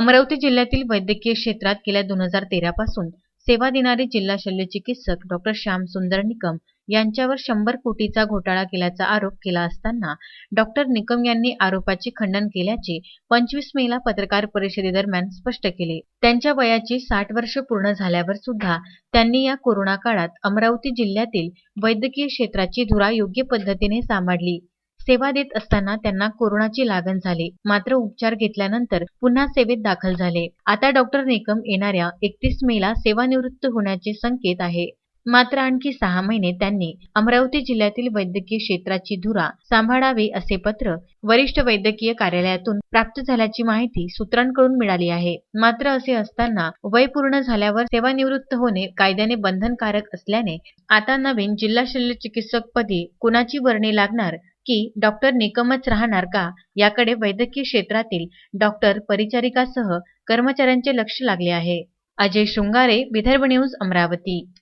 अमरावती जिल्ह्यातील वैद्यकीय क्षेत्रात गेल्या दोन हजार तेरा पासून सेवा देणारे जिल्हा शल्य चिकित्सक डॉक्टर श्याम सुंदर निकम यांच्यावर शंभर कोटीचा घोटाळा केल्याचा आरोप केला असताना डॉक्टर निकम यांनी आरोपाचे खंडन केल्याचे पंचवीस मेला पत्रकार परिषदेदरम्यान स्पष्ट केले. त्यांच्या वयाची साठ वर्ष पूर्ण झाल्यावर सुद्धा त्यांनी या कोरोना काळात अमरावती जिल्ह्यातील वैद्यकीय क्षेत्राची धुरा योग्य पद्धतीने सांभाळली. सेवा देत असताना त्यांना कोरोनाची लागण झाली. मात्र उपचार घेतल्यानंतर पुन्हा सेवेत दाखल झाले. आता डॉक्टर निकम येणाऱ्या एकतीस मेला सेवानिवृत्त होण्याचे संकेत आहे. मात्र आणखी सहा महिने त्यांनी अमरावती जिल्ह्यातील वैद्यकीय क्षेत्राची धुरा सांभाळावी असे पत्र वरिष्ठ वैद्यकीय कार्यालयातून प्राप्त झाल्याची माहिती सूत्रांकडून मिळाली आहे. मात्र असे असताना वय पूर्ण झाल्यावर सेवानिवृत्त होणे कायद्याने बंधनकारक असल्याने आता नवीन जिल्हा शल्य चिकित्सक पदी कुणाची वर्णी लागणार की डॉक्टर निकमच राहणार का? याकडे वैद्यकीय क्षेत्रातील डॉक्टर परिचारिकासह कर्मचाऱ्यांचे लक्ष लागले आहे. अजय शृंगारे विदर्भ न्यूज अमरावती.